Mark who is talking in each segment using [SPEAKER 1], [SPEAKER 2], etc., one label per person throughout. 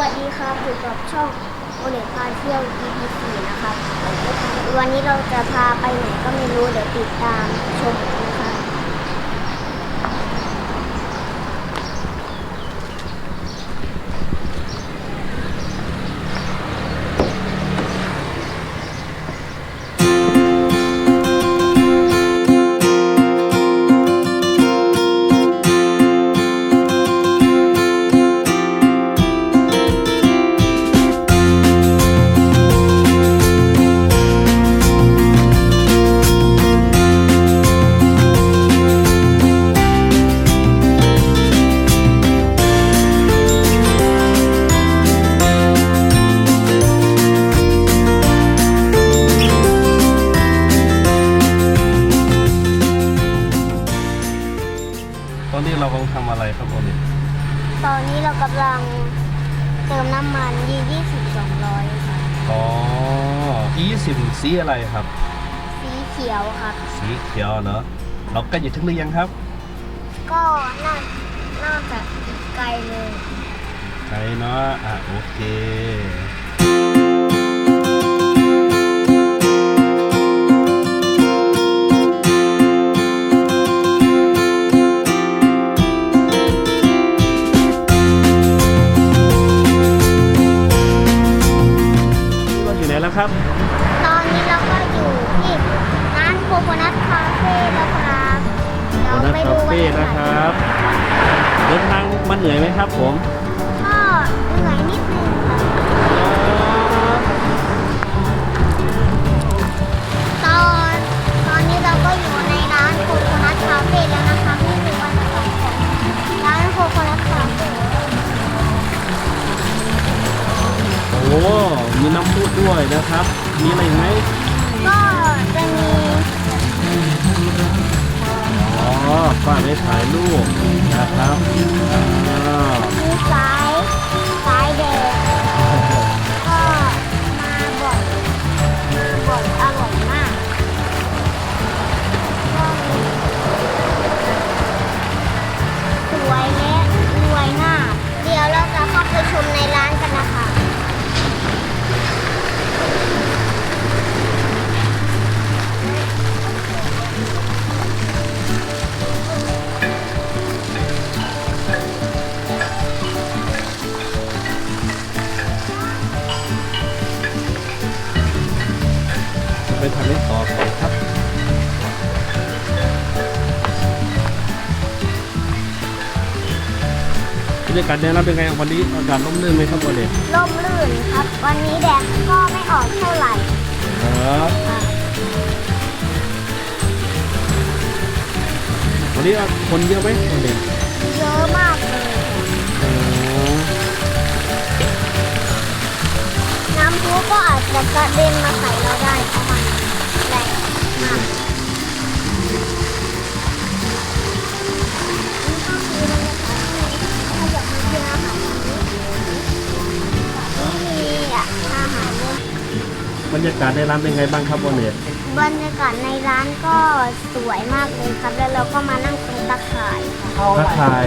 [SPEAKER 1] วัสดีครับอยู่กับช่องโอเล็พาเที่ยว EP 4นะครับ วันนี้เราจะพาไปไหนก็ไม่รู้ เดี๋ยวติดตามชม
[SPEAKER 2] อีสิบสีอะไรครับ
[SPEAKER 1] สีเขียวครับ
[SPEAKER 2] สีเขียวเนอะเราใกล้จะถึงหรือยังครับ
[SPEAKER 1] ก็น่าน่าจะอีกไกลเลย
[SPEAKER 2] ใช่เนาะอะโอเค แล้วครับ
[SPEAKER 1] ตอนนี้เราก็อยู่ที่ร้านโคโคนัทคาเฟ่แล้วครับ
[SPEAKER 2] โคนัทคาเฟ่นะครับ เดินทางมาเหนื่อยไหมครับผม
[SPEAKER 1] ครับ
[SPEAKER 2] มีอะไรอีกไหม
[SPEAKER 1] ก็จะมี
[SPEAKER 2] อ๋อป้าได้ถ่ายรูปนะครับอ่า
[SPEAKER 1] มีสาย ไป
[SPEAKER 2] ทำให้ต่อไปครับบรรยากาศแดดรับเป็นไงวันนี้อากาศร่มรื่นไหมครับวันนี้
[SPEAKER 1] ร่มรื่นครับ วันนี้แดดก็ไม่ออกเท่าไหร่
[SPEAKER 2] เออ
[SPEAKER 1] ค่ะ
[SPEAKER 2] วันนี้คนเยอะไหมวันนี้
[SPEAKER 1] เยอะมากเลย
[SPEAKER 2] อ๋อ
[SPEAKER 1] น้ำพุก็อาจจะกระเด็นมาใส่เราได้ รรยากาศ
[SPEAKER 2] ในร้านเป็นไงบ้างครับวันนี้
[SPEAKER 1] บรรยากาศในร้านก็สวยมากเลยครับ แล้วเราก็มานั่งตรงตะข่ายค่ะ
[SPEAKER 2] ทักทาย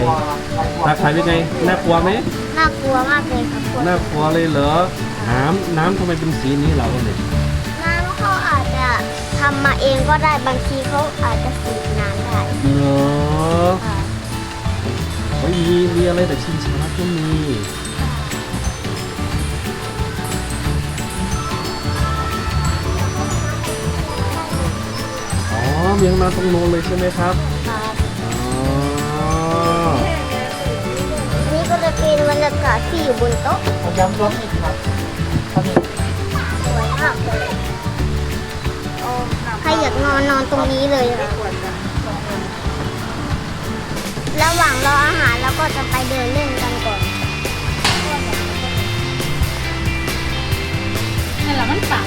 [SPEAKER 2] ทักทายเป็นไงน่ากลัวไหม
[SPEAKER 1] น่ากลัวมากเลยครับคุณ
[SPEAKER 2] น่ากลัวเลยเหรอน้ำน้ำทำไมเป็นสีนี้เหรอวันนี้
[SPEAKER 1] น้ำเขาอาจจะทำมาเองก็ได้บางทีเขาอาจจะสูบน้ำได้
[SPEAKER 2] เหรอ
[SPEAKER 1] ค่ะ
[SPEAKER 2] เฮ้ยมีมีอะไรแต่ชิงช้าก็มี ยงมาตรงโน้นเลยใช่ไหมครับ
[SPEAKER 1] ครับ
[SPEAKER 2] อ๋อ
[SPEAKER 1] นี่ก็จะเป็นบรรยากาศที่อยู่บนโต๊ะ
[SPEAKER 3] ย้ำรวมอีกครับตอนนี้
[SPEAKER 1] สวยมากเลยใครอยากนอนนอนตรงนี้เลยค่ะระหว่างรออาหารเราก็จะไปเดินเล่นกันก่อน
[SPEAKER 4] นั่นแหละมันต่าง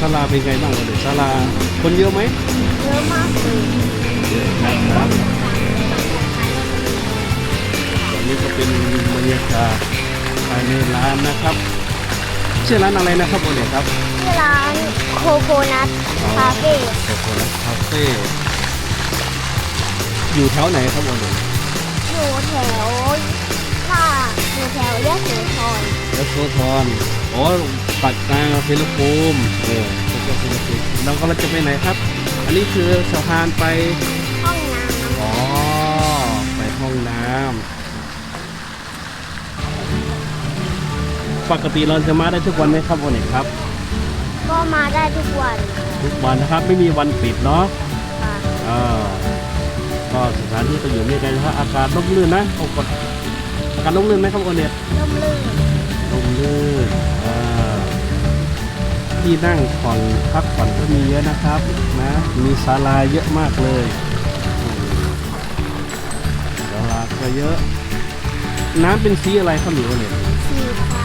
[SPEAKER 2] ศาลาเป็นไงบ้างวันนี้ศาลาคนเยอะไหม
[SPEAKER 1] เยอะมากเลย
[SPEAKER 2] เยอะนะครับวันนี้ก็เป็นบรรยากาศภายในร้านนะครับชื่อร้านอะไรนะครับวันนี้ครับ
[SPEAKER 1] ที่ร้านโคโคนัทคาเฟ่
[SPEAKER 2] โคโคนัทคาเฟ่อยู่แถวไหนครับโอเน็ต
[SPEAKER 1] อยู่แถวค่ะ อยู่แถวแยกโสธร
[SPEAKER 2] แล้วโซทอนอ๋อปักกลางเฟลภูมิเออแล้วก็เฟลภูมิเราก็จะไปไหนครับ อันนี้คือสะพานไป
[SPEAKER 1] ห้องน้
[SPEAKER 2] อ๋อ ไปห้องน้ำปกติเราจะมาได้ทุกวันไหมครับโอเน็ตครับำ
[SPEAKER 1] ก็มาได้ทุกวัน
[SPEAKER 2] ทุกวันนะครับไม่มีวันปิดเนาะ
[SPEAKER 1] ค่ะ
[SPEAKER 2] อ่าก็สถานที่ก็อยู่นี่กันนะครับอากาศร่มรื่นนะโอ้กดอา กาศร่มรื่นไหมครับโอเน็ต
[SPEAKER 1] ร่มรื่น
[SPEAKER 2] ร่มรื่นอ่าที่นั่งผ่อนพักผ่อนก็มีเยอะนะครับนะมีศาลาเยอะมากเลยศาลาก็เยอะ น้ำเป็นสีอะไรครับหนูเนี่ย
[SPEAKER 1] สีฟ้า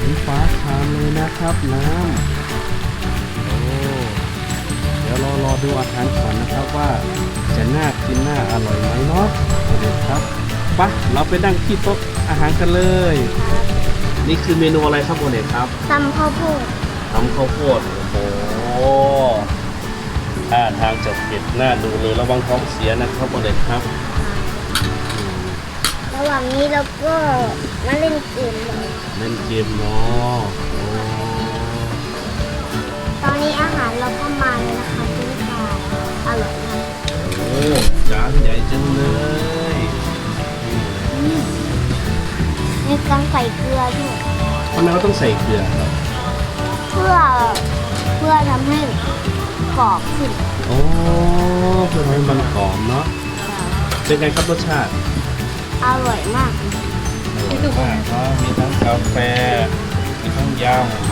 [SPEAKER 2] สีฟ้าคามเลยนะครับน้ำโอ้เดี๋ยวรอรอดูอาหารก่อนนะครับว่าจะน่ากินน่าอร่อยไหมเนาะเด็ดครับไปะเราไปนั่งที่โต๊ะอาหารกันเลย
[SPEAKER 1] ครับ
[SPEAKER 2] นี่คือเมนูอะไรครับโอเน็ตครับ
[SPEAKER 1] ตำข้าวโพด
[SPEAKER 2] ทำข้าวโพดโอ้โหท่าทางจะเผ็ดน่าดูเลยระวังท้องเสียนะครับโอเน็ตครับ
[SPEAKER 1] ระหว่างนี้เราก็มาเล่นเกมเลย
[SPEAKER 2] เล่นเกมเนาะโอ้
[SPEAKER 1] ตอนนี้อาหารเราก็มาเลยนะคะคุณค่ะอร่อยมาก
[SPEAKER 2] โหจานใหญ่จังเลย
[SPEAKER 1] มีการใส่เกลือด้วย
[SPEAKER 2] ทำไมเราต้องใส่เกลือครับ
[SPEAKER 1] เพื่อเพื่อทำให้กรอบขึ้น
[SPEAKER 2] โอ้เพื่อให้มันหอมเนาะเป็นไงครับรสชาติ
[SPEAKER 1] อร่อยมาก
[SPEAKER 2] อร่อยมากเนาะมีทั้งกาแฟมีทั้งย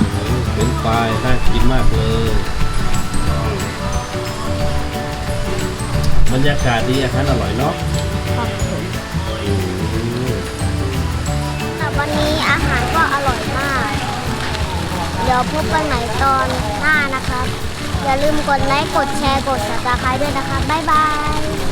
[SPEAKER 2] ำเป็นปลายน่ากินมากเลยบรรยากาศดีอาหารอร่อยเนาะ
[SPEAKER 1] วันนี้อาหารก็อร่อยมาก เดี๋ยวพบกันใหม่ตอนหน้านะครับ อย่าลืมกดไลค์ กดแชร์ กด subscribe ด้วยนะคะบบ๊ายบาย